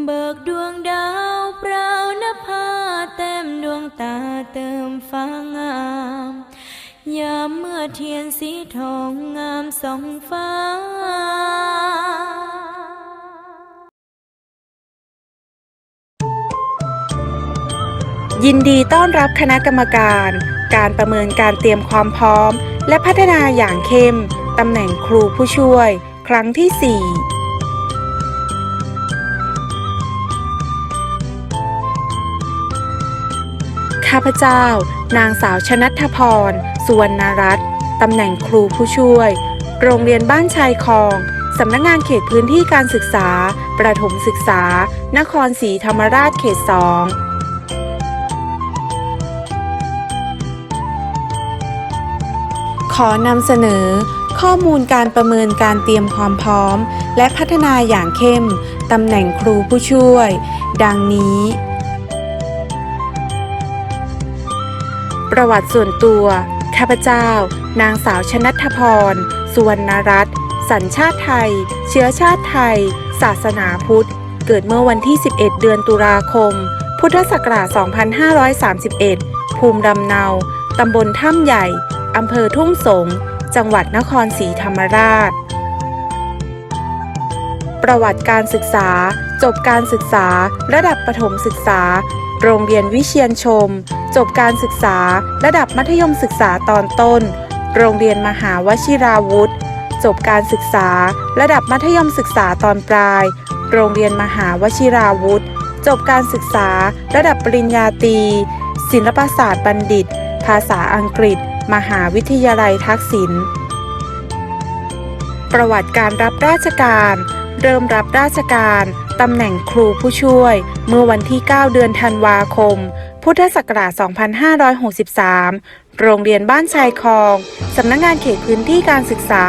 เบิกดวงดาวเปล่านภาเต็มดวงตาเติมฟ้างาม ยามเมื่อเทียนสีทองงามสองฟ้ายินดีต้อนรับคณะกรรมการ การประเมินการเตรียมความพร้อม และพัฒนาอย่างเข้ม ตำแหน่งครูผู้ช่วย ครั้งที่ 4 ข้าพเจ้า นางสาวชนัทพร สุวรรณรัตน์ตำแหน่งครูผู้ช่วย โรงเรียนบ้านชายคลองสำนักงานเขตพื้นที่การศึกษา ประถมศึกษา นครศรีธรรมราชเขต2ขอนำเสนอ ข้อมูลการประเมินการเตรียมความพร้อม และพัฒนาอย่างเข้ม ตำแหน่งครูผู้ช่วย ดังนี้ ประวัติส่วนตัว ข้าพเจ้า นางสาวชนัทพร สุวรรณรัตน์สัญชาติไทย เชื้อชาติไทย ศาสนาพุทธ เกิดเมื่อวันที่ 11 เดือนตุลาคม พุทธศักราช 2531 ภูมิลำเนา ตำบลถ้ำใหญ่ อำเภอทุ่งสง จังหวัดนครศรีธรรมราช ประวัติการศึกษา จบการศึกษา ระดับประถมศึกษา โรงเรียนวิเชียนชม จบการศึกษา ระดับมัธยมศึกษาตอนต้น โรงเรียนมหาวชิราวุธ จบการศึกษา ระดับมัธยมศึกษาตอนปลาย โรงเรียนมหาวชิราวุธ จบการศึกษา ระดับปริญญาตรี ศิลปศาสตร์บัณฑิต ภาษาอังกฤษ มหาวิทยาลัยทักษิณ ประวัติการรับราชการ เริ่มรับราชการ ตำแหน่งครูผู้ช่วย เมื่อวันที่ 9 เดือนธันวาคม พุทธศักราช 2563 โรงเรียนบ้านชายคลอง สำนักงงานเขตพื้นที่การศึกษา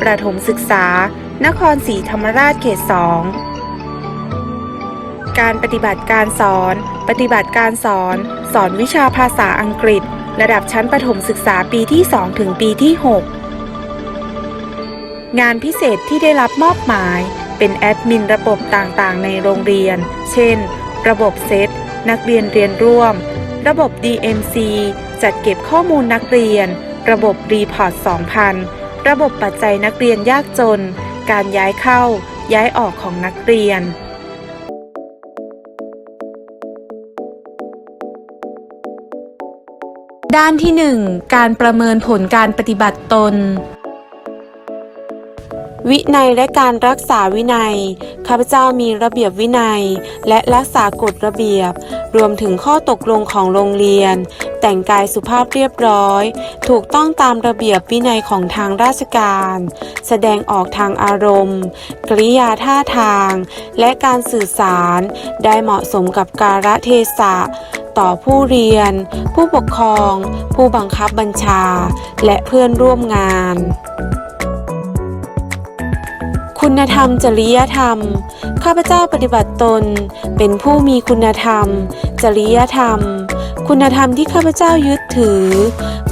ประถมศึกษา นครศรีธรรมราชเขต 2 การปฏิบัติการสอน ปฏิบัติการสอน สอนวิชาภาษาอังกฤษ ระดับชั้นประถมศึกษาปีที่ 2 ถึงปีที่ 6 งานพิเศษที่ได้รับมอบหมาย เป็นแอดมินระบบต่างๆ ในโรงเรียน เช่น ระบบเซต นักเรียนเรียนร่วม ระบบ DMC จัดเก็บข้อมูลนักเรียน ระบบรีพอร์ต 2,000 ระบบปัจจัยนักเรียนยากจน การย้ายเข้า ย้ายออกของนักเรียนด้านที่ 1 การประเมินผลการปฏิบัติตน วินัยและการรักษาวินัย ข้าพเจ้ามีระเบียบวินัย และรักษากฎระเบียบ รวมถึงข้อตกลงของโรงเรียน แต่งกายสุภาพเรียบร้อย ถูกต้องตามระเบียบวินัยของทางราชการ แสดงออกทางอารมณ์ กริยาท่าทาง และการสื่อสารได้เหมาะสมกับกาลเทศะต่อผู้เรียน ผู้ปกครอง ผู้บังคับบัญชา และเพื่อนร่วมงาน คุณธรรม จริยธรรม ข้าพเจ้าปฏิบัติตน เป็นผู้มีคุณธรรม จริยธรรม คุณธรรมที่ข้าพเจ้ายึดถือ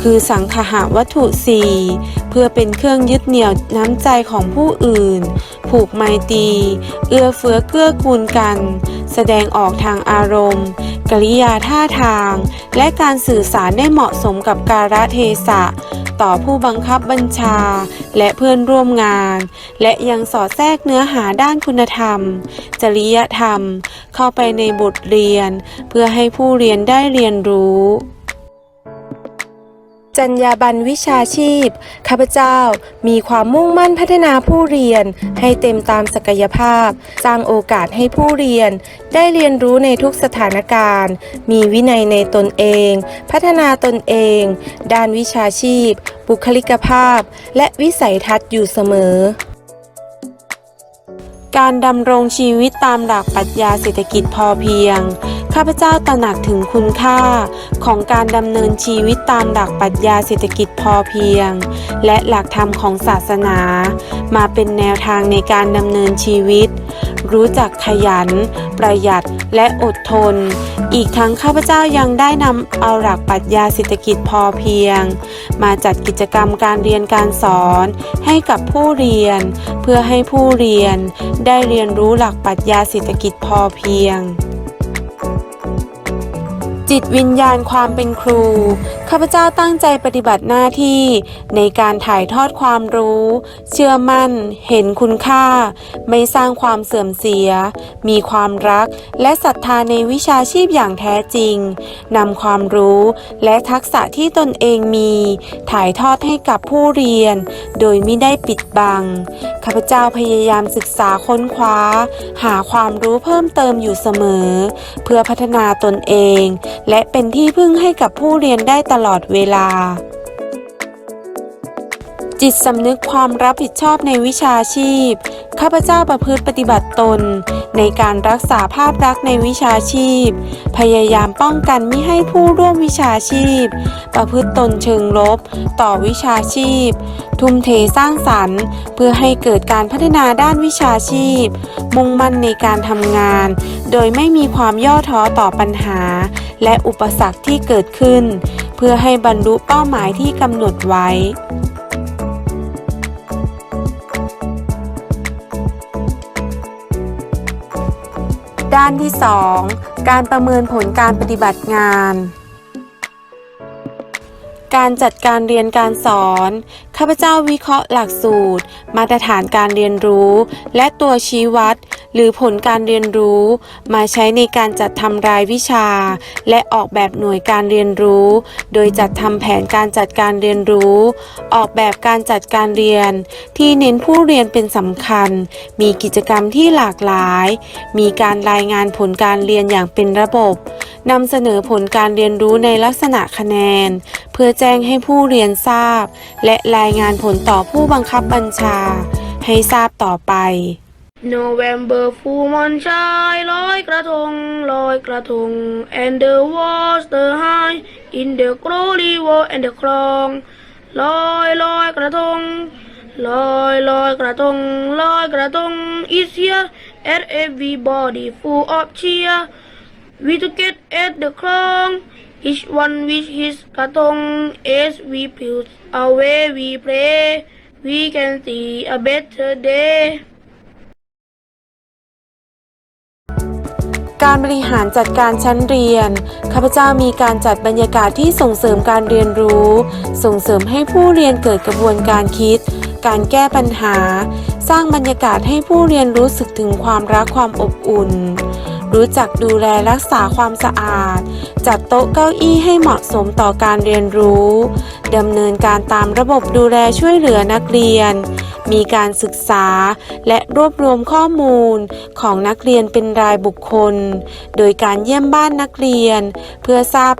คือสังคหวัตถุสี่เพื่อเป็นเครื่องยึดเหนี่ยวน้ำใจของผู้อื่น ผูกไมตรีเอื้อเฟื้อเกื้อกูลกัน แสดงออกทางอารมณ์ กริยาท่าทาง และการสื่อสารได้เหมาะสมกับกาลเทศะ ต่อผู้บังคับบัญชา และเพื่อนร่วมงาน และยังสอดแทรกเนื้อหาด้านคุณธรรม จริยธรรม เข้าไปในบทเรียน เพื่อให้ผู้เรียนได้เรียนรู้ จรรยาบรรณวิชาชีพ ข้าพเจ้ามีความมุ่งมั่นพัฒนาผู้เรียน ให้เต็มตามศักยภาพ สร้างโอกาสให้ผู้เรียน ได้เรียนรู้ในทุกสถานการณ์ มีวินัยในตนเอง พัฒนาตนเอง ด้านวิชาชีพ บุคลิกภาพ และวิสัยทัศน์อยู่เสมอการดำรงชีวิตตามหลักปรัชญาเศรษฐกิจพอเพียง ข้าพเจ้าตระหนักถึงคุณค่าของการดำเนินชีวิตตามหลักปรัชญาเศรษฐกิจพอเพียง และหลักธรรมของศาสนา มาเป็นแนวทางในการดำเนินชีวิต รู้จักขยัน ประหยัดและอดทน อีกทั้งข้าพเจ้ายังได้นำเอาหลักปรัชญาเศรษฐกิจพอเพียง มาจัดกิจกรรมการเรียนการสอนให้กับผู้เรียน เพื่อให้ผู้เรียนได้เรียนรู้หลักปรัชญาเศรษฐกิจพอเพียง จิตวิญญาณความเป็นครู ข้าพเจ้าตั้งใจปฏิบัติหน้าที่ในการถ่ายทอดความรู้ เชื่อมั่น เห็นคุณค่า ไม่สร้างความเสื่อมเสีย มีความรักและศรัทธาในวิชาชีพอย่างแท้จริงนำความรู้และทักษะที่ตนเองมี ถ่ายทอดให้กับผู้เรียน โดยไม่ได้ปิดบัง ข้าพเจ้าพยายามศึกษาค้นคว้า หาความรู้เพิ่มเติมอยู่เสมอ เพื่อพัฒนาตนเองและเป็นที่พึ่งให้กับผู้เรียนได้ตลอดเวลา จิตสำนึกความรับผิดชอบในวิชาชีพ ข้าพเจ้าประพฤติปฏิบัติตน ในการรักษาภาพลักษณ์ในวิชาชีพ พยายามป้องกันไมิให้ผู้ร่วมวิชาชีพ ประพฤติตนเชิงลบ ต่อวิชาชีพ ทุ่มเทสร้างสรรค์ เพื่อให้เกิดการพัฒนาด้านวิชาชีพ มุ่งมั่นในการทำงาน โดยไม่มีความย่อท้อต่อปัญหา และอุปสรรคที่เกิดขึ้น เพื่อให้บรรลุเป้าหมายที่กำหนดไว้ ด้านที่ 2 การประเมินผลการปฏิบัติงาน การจัดการเรียนการสอน ข้าพเจ้าวิเคราะห์หลักสูตร มาตรฐานการเรียนรู้ และตัวชี้วัด หรือผลการเรียนรู้ มาใช้ในการจัดทำรายวิชา และออกแบบหน่วยการเรียนรู้ โดยจัดทำแผนการจัดการเรียนรู้ ออกแบบการจัดการเรียน ที่เน้นผู้เรียนเป็นสำคัญ มีกิจกรรมที่หลากหลาย มีการรายงานผลการเรียนอย่างเป็นระบบนำเสนอผลการเรียนรู้ในลักษณะคะแนน เพื่อแจ้งให้ผู้เรียนทราบ และรายงานผลต่อผู้บังคับบัญชา ให้ทราบต่อไป November full moon shine ลอยกระทงลอยกระทง and the water high in the glory war and the คลองลอยลอยกระทงลอยลอยกระทงลอยกระทง is here and everybody full of cheer we to get at the คลอง each one with his กระทง as we put away we pray we can see a better day การบริหารจัดการชั้นเรียน ข้าพเจ้ามีการจัดบรรยากาศที่ส่งเสริมการเรียนรู้ ส่งเสริมให้ผู้เรียนเกิดกระบวนการคิด การแก้ปัญหา สร้างบรรยากาศให้ผู้เรียนรู้สึกถึงความรักความอบอุ่น รู้จักดูแลรักษาความสะอาด จัดโต๊ะเก้าอี้ให้เหมาะสมต่อการเรียนรู้ดำเนินการตามระบบดูแลช่วยเหลือนักเรียน มีการศึกษาและรวบรวมข้อมูลของนักเรียนเป็นรายบุคคล โดยการเยี่ยมบ้านนักเรียน เพื่อทราบ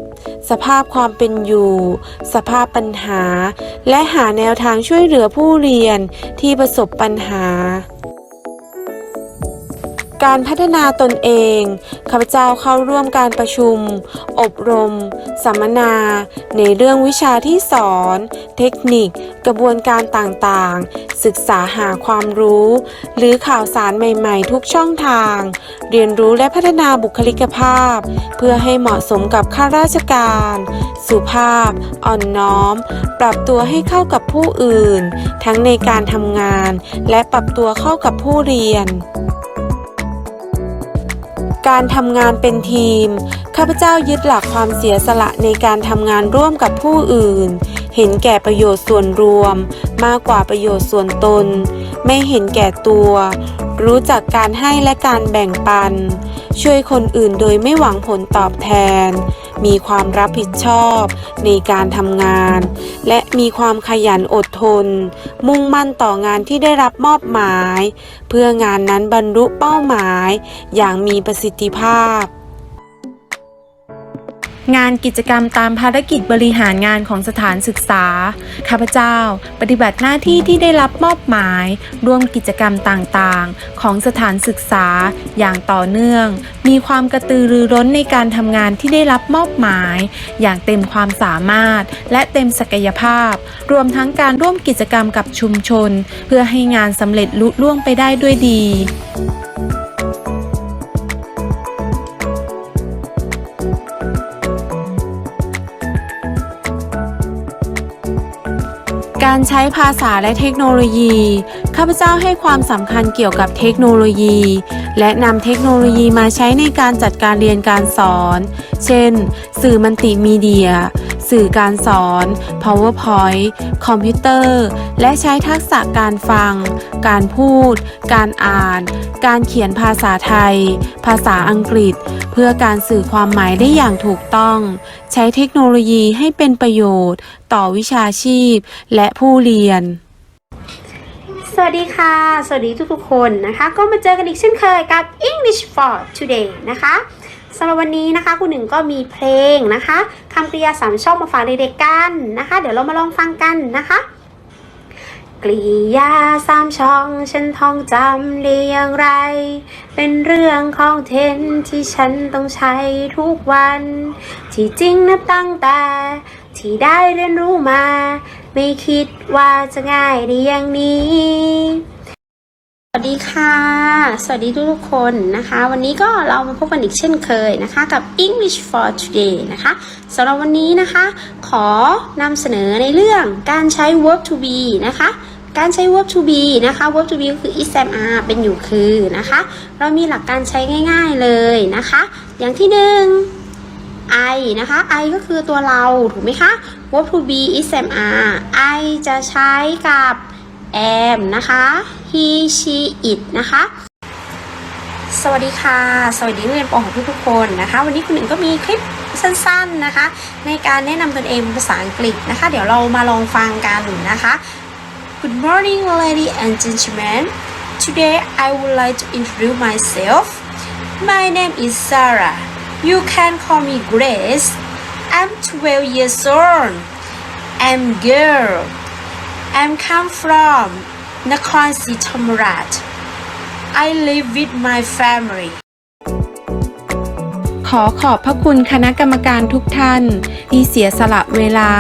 สภาพความเป็นอยู่ สภาพปัญหา และหาแนวทางช่วยเหลือผู้เรียนที่ประสบปัญหา การพัฒนาตนเอง ข้าพเจ้าเข้าร่วมการประชุม อบรม สัมมนา ในเรื่องวิชาที่สอน เทคนิค กระบวนการต่างๆ ศึกษาหาความรู้ หรือข่าวสารใหม่ๆ ทุกช่องทาง เรียนรู้และพัฒนาบุคลิกภาพ เพื่อให้เหมาะสมกับข้าราชการ สุภาพ อ่อนน้อม ปรับตัวให้เข้ากับผู้อื่น ทั้งในการทำงาน และปรับตัวเข้ากับผู้เรียน การทำงานเป็นทีม ข้าพเจ้ายึดหลักความเสียสละในการทำงานร่วมกับผู้อื่น เห็นแก่ประโยชน์ส่วนรวม มากกว่าประโยชน์ส่วนตน ไม่เห็นแก่ตัว รู้จักการให้และการแบ่งปัน ช่วยคนอื่นโดยไม่หวังผลตอบแทน มีความรับผิดชอบในการทำงาน และมีความขยันอดทน มุ่งมั่นต่องานที่ได้รับมอบหมาย เพื่องานนั้นบรรลุเป้าหมายอย่างมีประสิทธิภาพ งานกิจกรรมตามภารกิจบริหารงานของสถานศึกษา ข้าพเจ้า ปฏิบัติหน้าที่ที่ได้รับมอบหมาย ร่วมกิจกรรมต่างๆ ของสถานศึกษาอย่างต่อเนื่อง มีความกระตือรือร้นในการทำงานที่ได้รับมอบหมาย อย่างเต็มความสามารถ และเต็มศักยภาพ รวมทั้งการร่วมกิจกรรมกับชุมชน เพื่อให้งานสำเร็จลุล่วงไปได้ด้วยดี การใช้ภาษาและเทคโนโลยี ข้าพเจ้าให้ความสำคัญเกี่ยวกับเทคโนโลยี และนำเทคโนโลยีมาใช้ในการจัดการเรียนการสอน เช่น สื่อมัลติมีเดีย สื่อการสอน PowerPoint คอมพิวเตอร์ และใช้ทักษะการฟัง การพูด การอ่าน การเขียนภาษาไทย ภาษาอังกฤษ เพื่อการสื่อความหมายได้อย่างถูกต้อง ใช้เทคโนโลยีให้เป็นประโยชน์ ต่อวิชาชีพ และผู้เรียนสวัสดีค่ะ สวัสดีทุกๆคนนะคะ ก็มาเจอกันอีกเช่นเคยกับ English for Today นะคะ สำหรับวันนี้นะคะคุณหนึ่งก็มีเพลงนะคะคำกริยาสามช่องมาฝากเด็กๆกันนะคะ เดี๋ยวเรามาลองฟังกันนะคะกริยาสามช่องฉันท่องจำได้อย่างไร เป็นเรื่องของเทนที่ฉันต้องใช้ทุกวัน ที่จริงนับตั้งแต่ ที่ได้เรียนรู้มา ไม่คิดว่าจะง่ายได้อย่างนี้ สวัสดีค่ะ สวัสดีทุกๆคนนะคะ วันนี้ก็เรามาพบกันอีกเช่นเคยนะคะ กับ English for Today นะคะสำหรับวันนี้นะคะ ขอนำเสนอในเรื่องการใช้ verb to be นะคะ การใช้ verb to be นะคะ verb to be ก็คือ is am are เป็นอยู่คือนะคะ เรามีหลักการใช้ง่าย ๆเลยนะคะ อย่างที่หนึ่ง I นะคะ I ก็คือตัวเราถูกไหมคะ verb to be is am are I จะใช้กับ am นะคะ he she it นะคะ สวัสดีค่ะ สวัสดีนักเรียนป .6 ทุกๆคนนะคะ วันนี้คุณหนึ่งก็มีคลิปสั้นๆนะคะ ในการแนะนำตนเองภาษาอังกฤษนะคะ เดี๋ยวเรามาลองฟังกันนะคะ Good morning ladies and gentlemen Today I would like to introduce myself My name is Sarah You can call me Grace I'm 12 years old I'm girl I'm come from Nakhon Si Thammarat I live with my family ขอขอบพระคุณคณะกรรมการทุกท่าน ที่เสียสละเวลา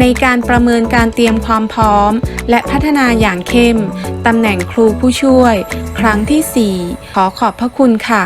ในการประเมินการเตรียมความพร้อม และพัฒนาอย่างเข้ม ตำแหน่งครูผู้ช่วย ครั้งที่ 4 ขอขอบพระคุณค่ะ